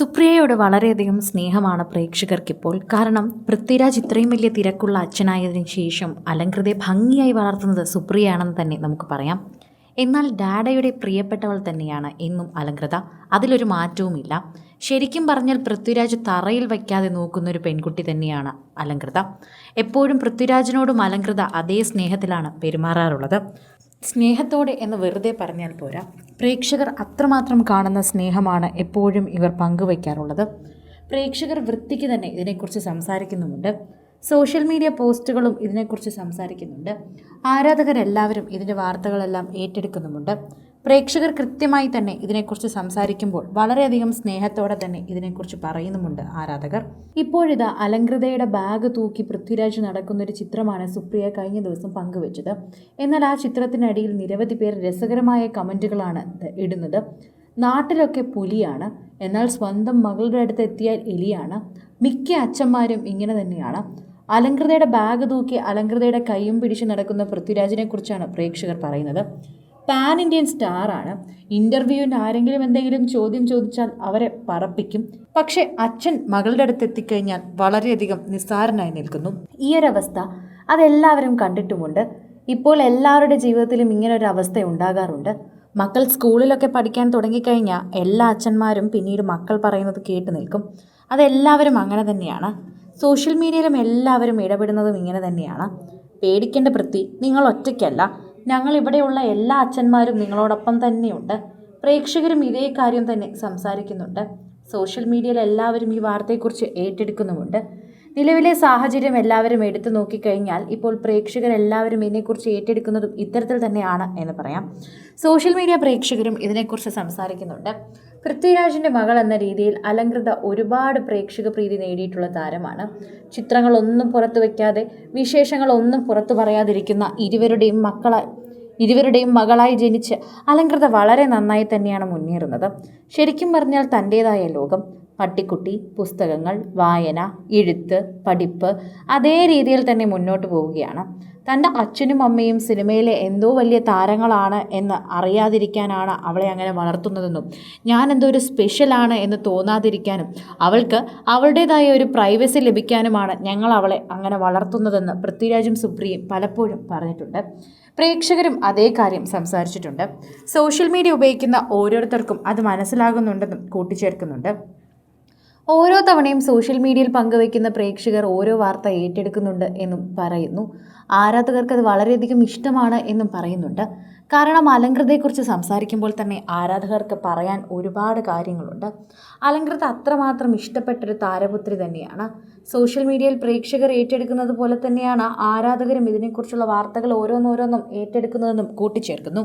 സുപ്രിയയോട് വളരെയധികം സ്നേഹമാണ് പ്രേക്ഷകർക്കിപ്പോൾ. കാരണം പൃഥ്വിരാജ് ഇത്രയും വലിയ തിരക്കുള്ള അച്ഛനായതിനു ശേഷം അലങ്കൃതയെ ഭംഗിയായി വളർത്തുന്നത് സുപ്രിയയാണെന്ന് തന്നെ നമുക്ക് പറയാം. എന്നാൽ ഡാഡയുടെ പ്രിയപ്പെട്ടവൾ തന്നെയാണ് എന്നും അലങ്കൃത അതിലൊരു മാറ്റവുമില്ല. ശരിക്കും പറഞ്ഞാൽ പൃഥ്വിരാജ് തറയിൽ വയ്ക്കാതെ നോക്കുന്ന ഒരു പെൺകുട്ടി തന്നെയാണ് അലങ്കൃത എപ്പോഴും പൃഥ്വിരാജിനോടും അലങ്കൃത അതേ സ്നേഹത്തിലാണ് പെരുമാറാറുള്ളത്. സ്നേഹത്തോടെ എന്ന് വെറുതെ പറഞ്ഞാൽ പോരാ. പ്രേക്ഷകർ അത്രമാത്രം കാണുന്ന സ്നേഹമാണ് എപ്പോഴും ഇവർ പങ്കുവയ്ക്കാറുള്ളത്. പ്രേക്ഷകർ വൃത്തിക്ക് തന്നെ ഇതിനെക്കുറിച്ച് സംസാരിക്കുന്നുമുണ്ട്. സോഷ്യൽ മീഡിയ പോസ്റ്റുകളും ഇതിനെക്കുറിച്ച് സംസാരിക്കുന്നുണ്ട്. ആരാധകരെല്ലാവരും ഇതിന്റെ വാർത്തകളെല്ലാം ഏറ്റെടുക്കുന്നുമുണ്ട്. പ്രേക്ഷകർ കൃത്യമായി തന്നെ ഇതിനെക്കുറിച്ച് സംസാരിക്കുമ്പോൾ വളരെയധികം സ്നേഹത്തോടെ തന്നെ ഇതിനെക്കുറിച്ച് പറയുന്നുമുണ്ട് ആരാധകർ. ഇപ്പോഴിതാ അലങ്കൃതയുടെ ബാഗ് തൂക്കി പൃഥ്വിരാജ് നടക്കുന്നൊരു ചിത്രമാണ് സുപ്രിയ കഴിഞ്ഞ ദിവസം പങ്കുവച്ചത്. എന്നാൽ ആ ചിത്രത്തിനടിയിൽ നിരവധി പേർ രസകരമായ കമന്റുകളാണ് ഇടുന്നത്. നാട്ടിലൊക്കെ പുലിയാണ്. എന്നാൽ സ്വന്തം മകളുടെ അടുത്ത് എത്തിയാൽ എലിയാണ്. മിക്ക അച്ഛന്മാരും ഇങ്ങനെ തന്നെയാണ്. അലങ്കൃതയുടെ ബാഗ് തൂക്കി അലങ്കൃതയുടെ കൈയും പിടിച്ച് നടക്കുന്ന പൃഥ്വിരാജിനെക്കുറിച്ചാണ് പ്രേക്ഷകർ പറയുന്നത്. പാൻ ഇന്ത്യൻ സ്റ്റാറാണ് ഇന്റർവ്യൂവിന് ആരെങ്കിലും എന്തെങ്കിലും ചോദ്യം ചോദിച്ചാൽ അവരെ പറപ്പിക്കും. പക്ഷേ അച്ഛൻ മകളുടെ അടുത്ത് എത്തിക്കഴിഞ്ഞാൽ വളരെയധികം നിസ്സാരനായി നിൽക്കുന്നു. ഈ അവസ്ഥ അതെല്ലാവരും കണ്ടിട്ടുമുണ്ട്. ഇപ്പോൾ എല്ലാവരുടെ ജീവിതത്തിലും ഇങ്ങനെ ഒരു അവസ്ഥ ഉണ്ടാകാറുണ്ട്. മക്കൾ സ്കൂളിലൊക്കെ പഠിക്കാൻ തുടങ്ങിക്കഴിഞ്ഞാൽ എല്ലാ അച്ഛന്മാരും പിന്നീട് മക്കൾ പറയുന്നത് കേട്ട് നിൽക്കും. അതെല്ലാവരും അങ്ങനെ തന്നെയാണ്. സോഷ്യൽ മീഡിയയിലും എല്ലാവരും ഇടപെടുന്നതും ഇങ്ങനെ തന്നെയാണ്. പേടിക്കേണ്ട വൃത്തി നിങ്ങൾ ഒറ്റയ്ക്കല്ല. ഞങ്ങൾ ഇവിടെയുള്ള എല്ലാ അച്ഛന്മാരും നിങ്ങളോടൊപ്പം തന്നെയുണ്ട്. പ്രേക്ഷകരും ഇതേ കാര്യം തന്നെ സംസാരിക്കുന്നുണ്ട്. സോഷ്യൽ മീഡിയയിൽ എല്ലാവരും ഈ വാർത്തയെക്കുറിച്ച് ഏറ്റെടുക്കുന്നുമുണ്ട്. നിലവിലെ സാഹചര്യം എല്ലാവരും എടുത്തു നോക്കിക്കഴിഞ്ഞാൽ ഇപ്പോൾ പ്രേക്ഷകർ എല്ലാവരും ഇതിനെക്കുറിച്ച് ഏറ്റെടുക്കുന്നതും ഇത്തരത്തിൽ തന്നെയാണ് എന്ന് പറയാം. സോഷ്യൽ മീഡിയ പ്രേക്ഷകരും ഇതിനെക്കുറിച്ച് സംസാരിക്കുന്നുണ്ട്. പൃഥ്വിരാജിന്റെ മകൾ എന്ന രീതിയിൽ അലങ്കൃത ഒരുപാട് പ്രേക്ഷക പ്രീതി നേടിയിട്ടുള്ള താരമാണ്. ചിത്രങ്ങളൊന്നും പുറത്തു വയ്ക്കാതെ വിശേഷങ്ങളൊന്നും പുറത്തു പറയാതിരിക്കുന്ന ഇരുവരുടെയും മക്കളെ ഇരുവരുടെയും മകളായി ജനിച്ച് അലങ്കൃത വളരെ നന്നായി തന്നെയാണ് മുന്നേറുന്നത്. ശരിക്കും പറഞ്ഞാൽ തന്റേതായ ലോകം. പട്ടിക്കുട്ടി പുസ്തകങ്ങൾ വായന എഴുത്ത് പഠിപ്പ് അതേ രീതിയിൽ തന്നെ മുന്നോട്ട് പോവുകയാണ്. തന്റെ അച്ഛനും അമ്മയും സിനിമയിലെ എന്തോ വലിയ താരങ്ങളാണ് എന്ന് അറിയാതിരിക്കാനാണ് അവളെ അങ്ങനെ വളർത്തുന്നതെന്നും ഞാൻ എന്തോ ഒരു സ്പെഷ്യലാണ് എന്ന് തോന്നാതിരിക്കാനും അവൾക്ക് അവളുടേതായ ഒരു പ്രൈവസി ലഭിക്കാനുമാണ് ഞങ്ങൾ അവളെ അങ്ങനെ വളർത്തുന്നതെന്ന് പൃഥ്വിരാജും സുപ്രിയും പലപ്പോഴും പറഞ്ഞിട്ടുണ്ട്. പ്രേക്ഷകരും അതേ കാര്യം സംസാരിച്ചിട്ടുണ്ട്. സോഷ്യൽ മീഡിയ ഉപയോഗിക്കുന്ന ഓരോരുത്തർക്കും അത് മനസ്സിലാകുന്നുണ്ടെന്നും കൂട്ടിച്ചേർക്കുന്നുണ്ട്. ഓരോ തവണയും സോഷ്യൽ മീഡിയയിൽ പങ്കുവയ്ക്കുന്ന പ്രേക്ഷകർ ഓരോ വാർത്ത ഏറ്റെടുക്കുന്നുണ്ട് എന്നും പറയുന്നു. ആരാധകർക്ക് അത് വളരെയധികം ഇഷ്ടമാണ് എന്നും പറയുന്നുണ്ട്. കാരണം അലങ്കൃതയെക്കുറിച്ച് സംസാരിക്കുമ്പോൾ തന്നെ ആരാധകർക്ക് പറയാൻ ഒരുപാട് കാര്യങ്ങളുണ്ട്. അലങ്കൃത അത്രമാത്രം ഇഷ്ടപ്പെട്ടൊരു താരപുത്രി തന്നെയാണ്. സോഷ്യൽ മീഡിയയിൽ പ്രേക്ഷകർ ഏറ്റെടുക്കുന്നത് പോലെ തന്നെയാണ് ആരാധകരും ഇതിനെക്കുറിച്ചുള്ള വാർത്തകൾ ഓരോന്നോരോന്നും ഏറ്റെടുക്കുന്നതെന്നും കൂട്ടിച്ചേർക്കുന്നു.